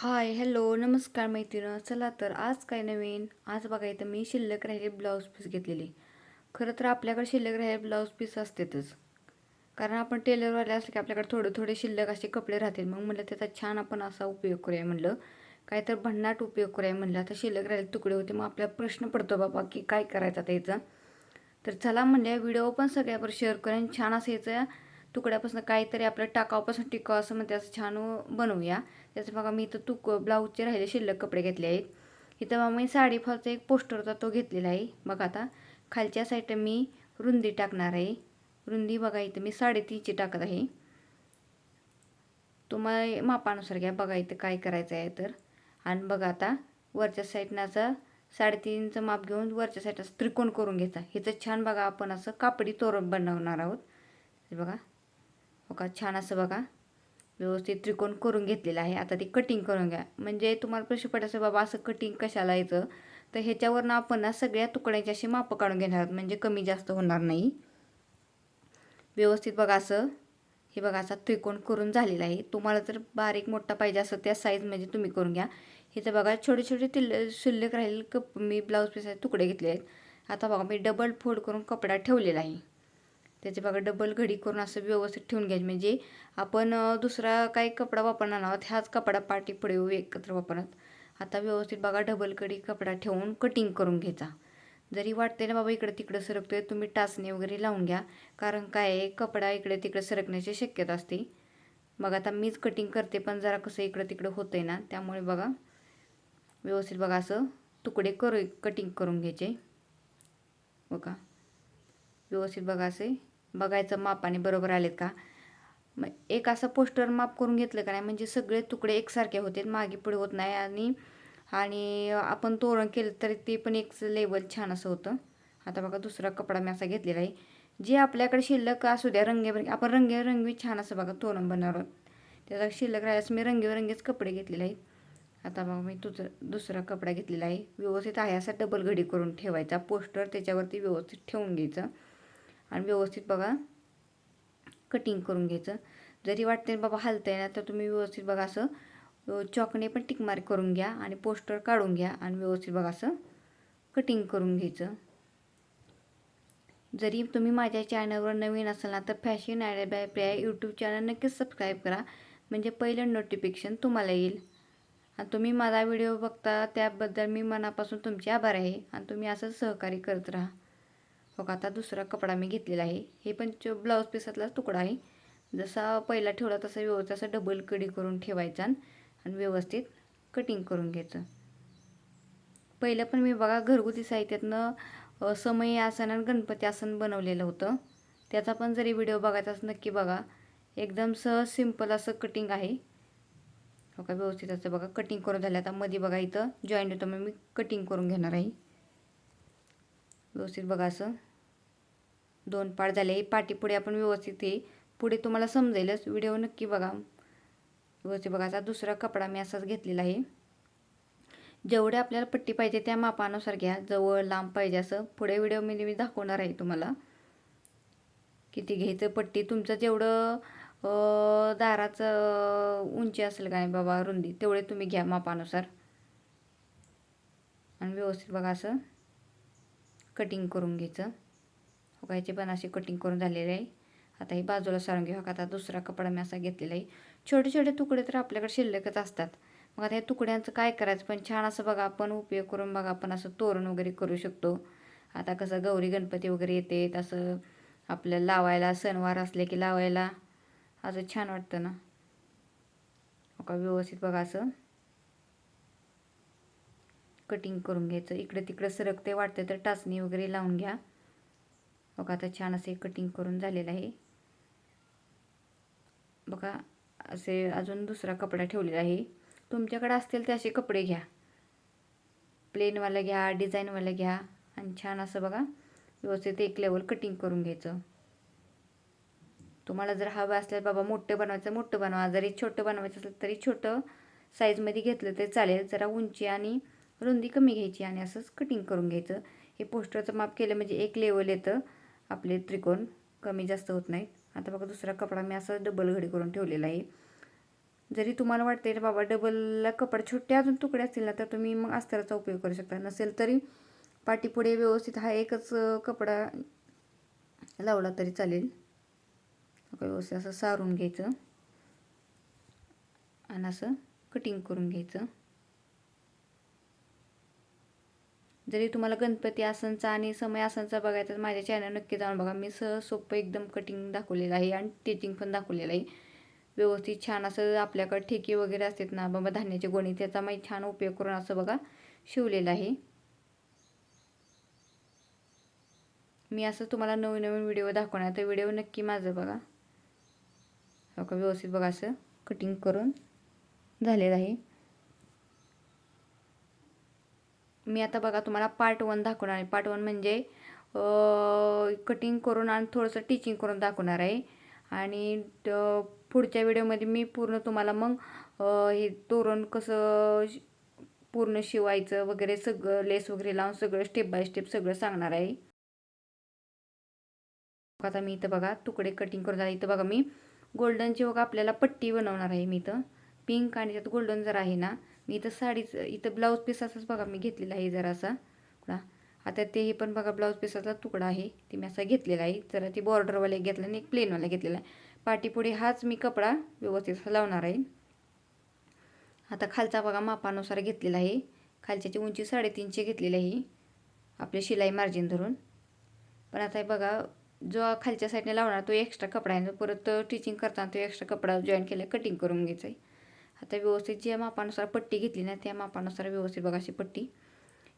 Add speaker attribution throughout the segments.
Speaker 1: Hi hello नमस्कार मैत्रिणी. चला तर आज काय नवीन? आज बघा इथं मी शिल्लक राहिले ब्लाऊज पीस घेतलेली. खरं तर आपल्याकडे शिल्लक राहिले ब्लाऊज पीस असतातच. कारण आपण टेलरवाले असले की आपल्याकडे थोडे थोडे शिल्लक असे कपडे राहतील. मग म्हणलं त्याचा छान आपण असा उपयोग करूया म्हणलं. काय तर भन्नाट उपयोग करूया म्हणलं. आता शिल्लक राहिले तुकडे होते. मग आपल्याला प्रश्न पडतो बाबा की काय करायचं आता तर चला म्हणले व्हिडिओ पण सगळ्यावर शेअर करेन छान असं तुकड्यापासून काहीतरी आपलं टाकावपासून टिकाव असं म्हणते असं छान बनवूया. त्याचं बघा मी इथं तुक ब्लाऊजचे राहिले शिल्लक कपडे घेतले आहेत. इथं मग मी साडी फॉलचा एक पोस्टर होता तो घेतलेला आहे. बघा आता खालच्या साईड मी रुंदी टाकणार आहे. रुंदी बघा इथं मी साडेतीनची टाकत आहे. तुम्हाला मापानुसार घ्या. बघा इथं काय करायचं आहे तर. आणि बघा आता वरच्या साईडनं असं साडेतीनचं माप घेऊन वरच्या साईड असं त्रिकोण करून घ्यायचा. ह्याचं छान बघा आपण असं कापडी तोरण बनवणार आहोत. हे बघा. बघा छान असं बघा. व्यवस्थित त्रिकोण करून घेतलेलं आहे. आता ती कटिंग करून घ्या. म्हणजे तुम्हाला प्रश्न पडायचं बाबा असं कटिंग कशाला यायचं तर ह्याच्यावरनं आपण ना सगळ्या तुकड्यांची अशी मापं काढून घेणार आहोत. म्हणजे कमी जास्त होणार नाही. व्यवस्थित बघा असं. हे बघा असा त्रिकोण करून झालेला आहे. तुम्हाला जर बारीक मोठा पाहिजे असं त्या साईज म्हणजे तुम्ही करून घ्या. इथं बघा छोटे छोटे तिल शिल्लक राहील कप मी ब्लाऊज पीस तुकडे घेतले आहेत. आता बघा मी डबल फोल्ड करून कपडा ठेवलेला आहे. त्याचे बघा डबल घडी करून असं व्यवस्थित ठेवून घ्यायचे. म्हणजे आपण दुसरा काही कपडा वापरणार आहोत ह्याच कपडा पाठी पुढे एकत्र वापरत आता व्यवस्थित बघा डबल कडी कपडा ठेवून कटिंग करून घ्यायचा. जरी वाटते ना बाबा इकडं तिकडं सरकतोय तुम्ही टाचणी वगैरे लावून घ्या. कारण काय कपडा इकडे तिकडे सरकण्याची शक्यता असते. बघा आता मीच कटिंग करते पण जरा कसं इकडं तिकडं होतं आहे ना त्यामुळे बघा व्यवस्थित बघा असं तुकडे करू कटिंग करून घ्यायचे. बघा. व्यवस्थित बघा असे बघायचं मापाने बरोबर आलेत का? मग एक असं पोस्टर माप करून घेतलं का नाही? म्हणजे सगळे तुकडे एकसारखे होते मागे पुढे होत नाही आणि आणि आपण तोरण केलं तरी ते पण एक लेवल छान असं होतं. आता बघा दुसरा कपडा मी असा घेतलेला आहे. जे आपल्याकडे शिल्लक असू द्या रंगेबरंगी आपण रंगेरंगी छान असं बघा तोरण बनवणार त्याचा शिल्लक राहिल्यास मी रंगीबेरंगीच कपडे घेतलेले आहेत. आता बघा मी तुझं दुसरा कपडा घेतलेला आहे. व्यवस्थित आहे असा डबल घडी करून ठेवायचा. पोस्टर त्याच्यावरती व्यवस्थित ठेवून घ्यायचं. आणि व्यवस्थित बघा कटिंग करून घ्यायचं. जरी वाटते बाबा हलतं आहे ना तर तुम्ही व्यवस्थित बघा असं चॉकने पण टिकमार करून घ्या आणि पोस्टर काढून घ्या आणि व्यवस्थित बघा असं कटिंग करून घ्यायचं. जरी तुम्ही माझ्या चॅनलवर नवीन असाल ना तर fashion idea by Priya YouTube channel नक्कीच सबस्क्राईब करा. म्हणजे पहिलं नोटिफिकेशन तुम्हाला येईल. आणि तुम्ही माझा व्हिडिओ बघता त्याबद्दल मी मनापासून तुमचे आभार आहे. आणि तुम्ही असं सहकार्य करत राहा. बघा आता दुसरा कपडा मी घेतलेला आहे. हे पण ब्लाऊज पिसातलाच तुकडा आहे. जसा पहिला ठेवला तसा व्यवस्थित असा डबल कडी करून ठेवायचा आणि व्यवस्थित कटिंग करून घ्यायचं. पहिलं पण मी बघा घरगुती साहित्यातनं समय आसन आणि गणपती आसन बनवलेलं होतं. त्याचा पण जरी व्हिडिओ बघायचा असं नक्की बघा. एकदम सहज सिंपल असं कटिंग आहे. बघा व्यवस्थित असं बघा कटिंग करून झालं. आता मध्ये बघा इथं जॉईंट होतं मग मी कटिंग करून घेणार आहे. व्यवस्थित बघा असं. दोन पाठ झाले. पाठीपुढे आपण व्यवस्थित हे पुढे तुम्हाला समजेलच. व्हिडिओ नक्की बघा. व्यवस्थित बघायचा दुसरा कपडा मी असाच घेतलेला आहे. जेवढे आपल्याला पट्टी पाहिजे त्या मापानुसार घ्या. जवळ लांब पाहिजे असं. पुढे व्हिडिओमध्ये मी दाखवणार आहे तुम्हाला. किती घ्यायचं पट्टी? तुमचं जेवढं दाराचं उंची असेल काय बाबा रुंदी तेवढे तुम्ही घ्या मापानुसार. आणि व्यवस्थित बघा असं. कटिंग करून घ्यायचं. बघायचे पण असे कटिंग करून झालेले आहे. आता ही बाजूला सारून घेऊ. आता दुसरा कपडा मी असा घेतलेला आहे. छोटे छोटे तुकडे तर आपल्याकडे शिल्लकच असतात. मग आता या तुकड्यांचं काय करायचं? पण छान असं बघा आपण उपयोग करून बघा आपण असं तोरण वगैरे करू शकतो. आता कसं गौरी गणपती वगैरे येते असं आपल्याला लावायला सणवार असले की लावायला. असं छान वाटतं ना. का व्यवस्थित बघा असं. कटिंग करून घ्यायचं. इकडे तिकडे सरकते वाटते तर टाचणी वगैरे लावून घ्या. बघा आता छान असे कटिंग करून झालेलं आहे. बघा असे अजून दुसरा कपडा ठेवलेला आहे. तुमच्याकडे असतील ते असे कपडे घ्या. प्लेनवाला घ्या डिझाईनवाला घ्या. आणि छान असं बघा व्यवस्थित एक लेवल कटिंग करून घ्यायचं. तुम्हाला जर हवं असल्यास बाबा मोठं बनवायचं मोठं बनवा. जरी छोटं बनवायचं असेल तरी छोटं साईजमध्ये घेतलं तरी चालेल. जरा उंची आणि रुंदी कमी घ्यायची आणि असंच कटिंग करून घ्यायचं. हे पोस्टरचं माप केलं म्हणजे एक लेवल येतं. आपले त्रिकोण कमी जास्त होत नाहीत. आता बघा दुसरा कपडा मी असं डबल घडी करून ठेवलेला आहे. जरी तुम्हाला वाटते बाबा डबलला कपडे छोटे अजून तुकडे असतील ना तर तुम्ही मग अस्तराचा उपयोग करू शकता. नसेल तरी पाठीपुढे व्यवस्थित हा एकच कपडा लावला तरी चालेल. व्यवस्थित असं सारून घ्यायचं. आणि असं कटिंग करून घ्यायचं. जरी तुम्हाला गणपती आसनचा आणि समय आसनचा बघायचा तर माझ्या चॅनल नक्की जाऊन बघा. मी सहज सोपं एकदम कटिंग दाखवलेलं आहे आणि स्टिचिंग पण दाखवलेलं आहे. व्यवस्थित छान असं आपल्याकडे ठेके वगैरे असतात ना बाबा धान्याचे गोणी त्याचा मी छान उपयोग करून असं बघा शिवलेलं आहे. मी असं तुम्हाला नवीन नवीन व्हिडिओ दाखवणार तर व्हिडिओ नक्की माझं बघा. हो का? व्यवस्थित बघा असं कटिंग करून झालेलं आहे. मी आता बघा तुम्हाला पार्ट वन दाखवणार आहे. पार्ट वन म्हणजे कटिंग करून आणि थोडंसं टिचिंग करून दाखवणार आहे. आणि पुढच्या व्हिडिओमध्ये मी पूर्ण तुम्हाला मग हे तोरण कसं पूर्ण शिवायचं वगैरे सगळं लेस वगैरे लावून सगळं स्टेप बाय स्टेप सगळं सांगणार आहे. आता मी इथं बघा तुकडे कटिंग करून झाले. इथं बघा मी गोल्डनची बघा आपल्याला पट्टी बनवणार आहे मी इथं. पिंक आणि त्यात गोल्डन जर आहे ना मी इथं साडीच इथं ब्लाऊज पीस असाच बघा मी घेतलेला आहे जरासा तुकडा आता ते हे पण बघा ब्लाऊज पीसाचा तुकडा आहे. ते मी असा घेतलेला आहे. जरा ती बॉर्डरवाले घेतला आणि एक प्लेनवाला घेतलेला आहे. पाठीपुढे हाच मी कपडा व्यवस्थित असा लावणार आहे. आता खालचा बघा मापानुसार घेतलेला आहे. खालच्याची उंची साडेतीनशे घेतलेली आहे. आपली शिलाई मार्जिन धरून. पण आता हे बघा जो खालच्या साईडने लावणार तो एक्स्ट्रा कपडा आहे. परत टिचिंग करताना तो एक्स्ट्रा कपडा जॉईन केला कटिंग करून घ्यायचा आहे. आता व्यवस्थित ज्या मापानुसार पट्टी घेतली ना त्या मापानुसार व्यवस्थित बघा अशी पट्टी.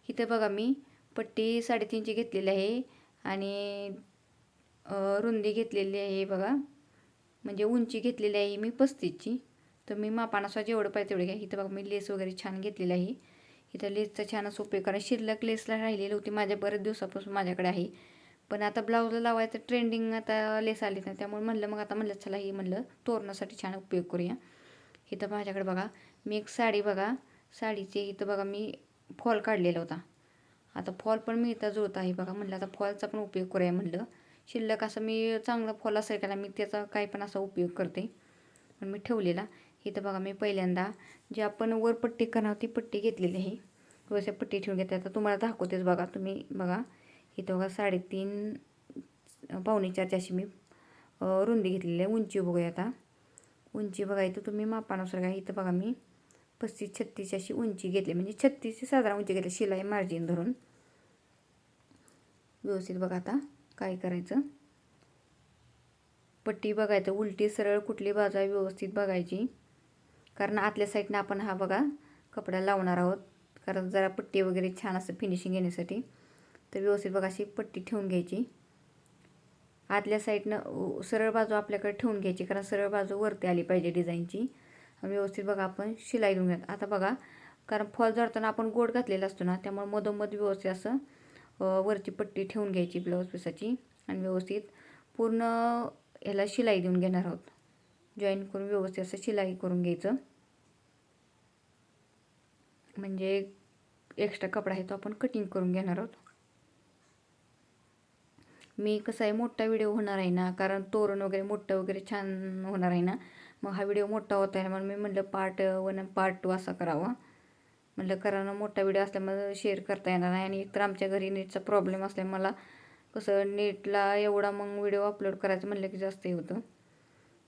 Speaker 1: इथं बघा मी पट्टी साडेतीनची घेतलेली आहे आणि रुंदी घेतलेली आहे बघा. म्हणजे उंची घेतलेली आहे मी पस्तीसची. तर मी मापानुसार जेवढं पाहिजे तेवढे घ्या. इथं बघा मी लेस वगैरे छान घेतलेली आहे. इथं लेसचा छान असं उपयोग कारण शिल्लक लेसला राहिलेली होती माझ्या बऱ्याच दिवसापासून माझ्याकडे आहे. पण आता ब्लाऊजला लावायचं ट्रेंडिंग आता लेस आली नाही त्यामुळे म्हणलं मग आता म्हणलं चला हे म्हणलं तोरणासाठी छान उपयोग करूया. इथं माझ्याकडे बघा मी एक साडी बघा साडीचे इथं बघा मी फॉल काढलेला होता. आता फॉल पण मी इथं जुळत आहे बघा म्हणलं आता फॉलचा पण उपयोग करूया म्हणलं. शिल्लक असं मी चांगला फॉल असेल का मी त्याचा काही पण असा उपयोग करते. पण मी ठेवलेला. इथं बघा मी पहिल्यांदा जे आपण वर पट्टी करणार ती पट्टी घेतलेली आहे. व्यवस्थित पट्टी ठेवून घेते आता तुम्हाला दाखवतेच बघा तुम्ही बघा. इथं बघा साडेतीन पावणे चारची अशी मी रुंदी घेतलेली आहे. उंची बघूया आता. उंची बघा इथं तुम्ही मापानुसार घ्या. इथं बघा मी पस्तीस छत्तीस अशी उंची घेतली. म्हणजे छत्तीसची साधारण उंची घेतली. शिलाई मार्जिन धरून. व्यवस्थित बघा आता काय करायचं. पट्टी बघायचं. उलटी सरळ कुठली बाजू आहे व्यवस्थित बघायची. कारण आतल्या साईडनं आपण हा बघा कपडा लावणार आहोत. कारण जरा पट्टी वगैरे छान असं फिनिशिंग येण्यासाठी. तर व्यवस्थित बघा अशी पट्टी ठेवून घ्यायची. आतल्या साईडनं सरळ बाजू आपल्याकडे ठेवून घ्यायची कारण सरळ बाजू वरती आली पाहिजे डिझाईनची. व्यवस्थित बघा आपण शिलाई देऊन घ्या आता बघा कारण फॉल जडताना आपण गोड घातलेला असतो ना त्यामुळे मधोमध व्यवस्थित असं वरची पट्टी ठेवून घ्यायची ब्लाऊज पिसाची. आणि व्यवस्थित पूर्ण ह्याला शिलाई देऊन घेणार आहोत. जॉईन करून व्यवस्थित असं शिलाई करून घ्यायचं. म्हणजे एक्स्ट्रा कपडा आहे तो आपण कटिंग करून घेणार आहोत. मी कसं आहे मोठा व्हिडिओ होणार आहे ना कारण तोरण वगैरे मोठं वगैरे छान होणार आहे ना मग हा व्हिडिओ मोठा होता आहे म्हणून मी म्हटलं पार्ट वन पार्ट टू असा करावा. म्हटलं कारण मोठा व्हिडिओ असल्यामुळे शेअर करता येणार नाही. आणि एकतर आमच्या घरी नेटचा प्रॉब्लेम असल्यामुळे मला कसं नेटला एवढा मग व्हिडिओ अपलोड करायचं म्हणलं की जास्त हे होतं.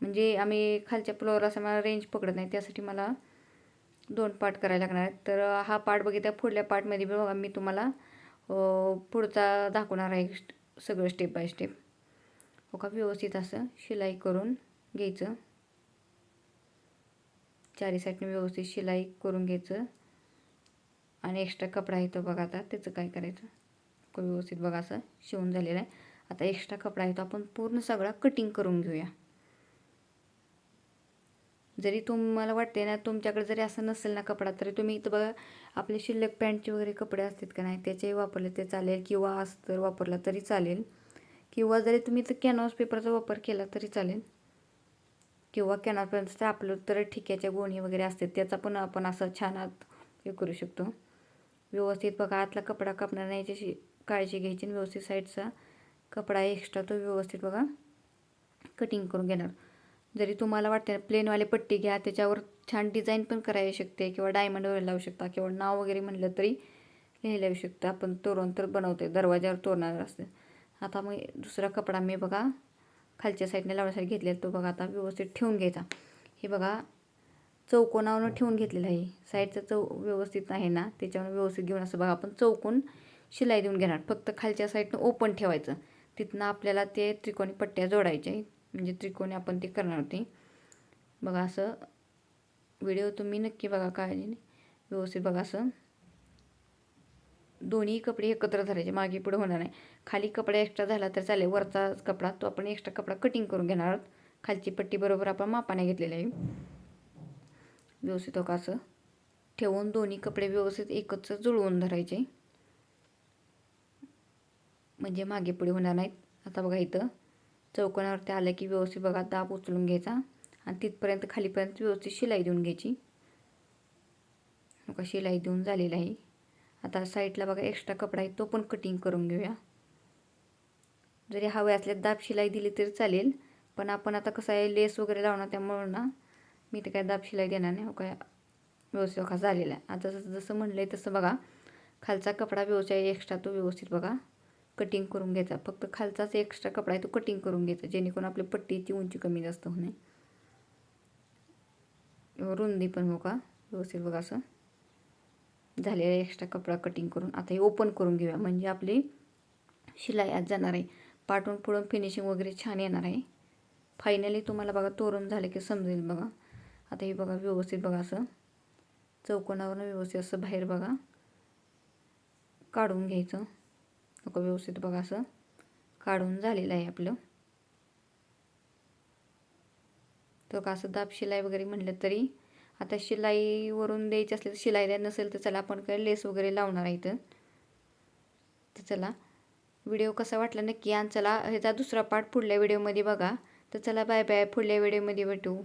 Speaker 1: म्हणजे आम्ही खालच्या फ्लोअर मला रेंज पकडत नाही त्यासाठी मला दोन पार्ट करायला लागणार आहेत. तर हा पार्ट बघितला पुढल्या पार्टमध्ये बी बघा मी तुम्हाला पुढचा दाखवणार आहे. सगळं स्टेप बाय स्टेप हो का व्यवस्थित असं शिलाई करून घ्यायचं. चारी साईडने व्यवस्थित शिलाई करून घ्यायचं. आणि एक्स्ट्रा कपडा आहे तो बघा आता त्याचं काय करायचं? व्यवस्थित बघा असं शिवून झालेलं आहे. आता एक्स्ट्रा कपडा आहे तो आपण पूर्ण सगळा कटिंग करून घेऊया. जरी तुम्हाला वाटते ना तुमच्याकडे जरी असं नसेल ना कपडा तरी तुम्ही इथं बघा आपले शिल्लक पॅन्टचे वगैरे कपडे असतात का नाही त्याचे वापरले ते चालेल किंवा अस्तर वापरला तरी चालेल. किंवा जरी तुम्ही इथं कॅनव्हास पेपरचा वापर केला तरी चालेल. किंवा कॅनव्हास पेपरचा आपलं तर ठिक्याच्या गोणी वगैरे असतात त्याचा पण आपण असं छान आत हे करू शकतो. व्यवस्थित बघा आतला कपडा कापणार नाही याची काळजी घ्यायची आणि व्यवस्थित साईडचा कपडा एक्स्ट्रा तो व्यवस्थित बघा कटिंग करून घेणार. जरी तुम्हाला वाटते प्लेनवाले पट्टी घ्या त्याच्यावर छान डिझाईन पण करायला शकते किंवा डायमंड वगैरे लावू शकता किंवा नाव वगैरे म्हणलं तरी लिहायला येऊ शकतं. आपण तोरण तर बनवते दरवाज्यावर तोरणार असते आता मग दुसरा कपडा मी बघा खालच्या साईडने लावण्यासाठी घेतलेला तो बघा आता व्यवस्थित ठेवून घ्यायचा. हे बघा चौकोनावरून ठेवून घेतलेलं आहे. साईडचं चौ व्यवस्थित आहे ना त्याच्यावर व्यवस्थित घेऊन असं बघा आपण चौकोन शिलाई देऊन घेणार. फक्त खालच्या साईडनं ओपन ठेवायचं. तिथनं आपल्याला ते त्रिकोणी पट्ट्या जोडायच्या आहेत. म्हणजे त्रिकोणी आपण ते करणार होते. बघा असं व्हिडिओ तुम्ही नक्की बघा काळजीने. व्यवस्थित बघा असं. दोन्ही कपडे एकत्र धरायचे मागे पुढे होणार नाही. खाली कपडा एक्स्ट्रा झाला तर चालेल वरचा कपडा तो आपण एक्स्ट्रा कपडा कटिंग करून घेणार आहोत. खालची पट्टी बरोबर आपण मापाने घेतलेली आहे. व्यवस्थित हो का असं. ठेवून दोन्ही कपडे व्यवस्थित एकत्र जुळवून धरायचे. म्हणजे मागे पुढे होणार नाहीत. आता बघा इथं. चौकोनावरती आलं की व्यवस्थित बघा दाब उचलून घ्यायचा आणि तिथपर्यंत खालीपर्यंत व्यवस्थित शिलाई देऊन घ्यायची. बघा शिलाई देऊन झालेला आहे. आता साईडला बघा एक्स्ट्रा कपडा आहे तो पण कटिंग करून घेऊया. जरी हवे असल्या दाब शिलाई दिली तरी चालेल पण आपण आता कसं आहे लेस वगैरे लावणार त्यामुळं ना मी तर काय दाब शिलाई देणार नाही हो काय व्यवस्थित बघा झालेला आहे. आता जसं जसं म्हणलं आहे तसं बघा खालचा कपडा व्यवस्थित एक्स्ट्रा तो व्यवस्थित बघा. कटिंग करून घ्यायचा. फक्त खालचाच एक्स्ट्रा कपडा आहे तो कटिंग करून घ्यायचा. जेणेकरून आपली पट्टीची उंची कमी जास्त होणे रुंदी पण हो का व्यवस्थित बघा असं. झालेला एक्स्ट्रा कपडा कटिंग करून आता हे ओपन करून घेऊया. म्हणजे आपली शिलाई आज जाणार आहे. पाठवून पुढून फिनिशिंग वगैरे छान येणार आहे. फायनली तुम्हाला बघा तोरण झालं की समजेल बघा. आता हे बघा व्यवस्थित बघा असं. चौकोनावरून व्यवस्थित असं बाहेर बघा. काढून घ्यायचं. नको व्यवस्थित बघा असं. काढून झालेलं आहे आपलं. तो का असं दाब शिलाई वगैरे म्हटलं तरी आता शिलाईवरून द्यायची असली तर शिलाई द्या नसेल तर चला आपण काय लेस वगैरे लावणार आहे इथं. तर चला व्हिडिओ कसा वाटला नक्की आणि चला ह्याचा दुसरा पार्ट पुढल्या व्हिडिओमध्ये बघा. तर चला बाय बाय पुढल्या व्हिडिओमध्ये भेटू.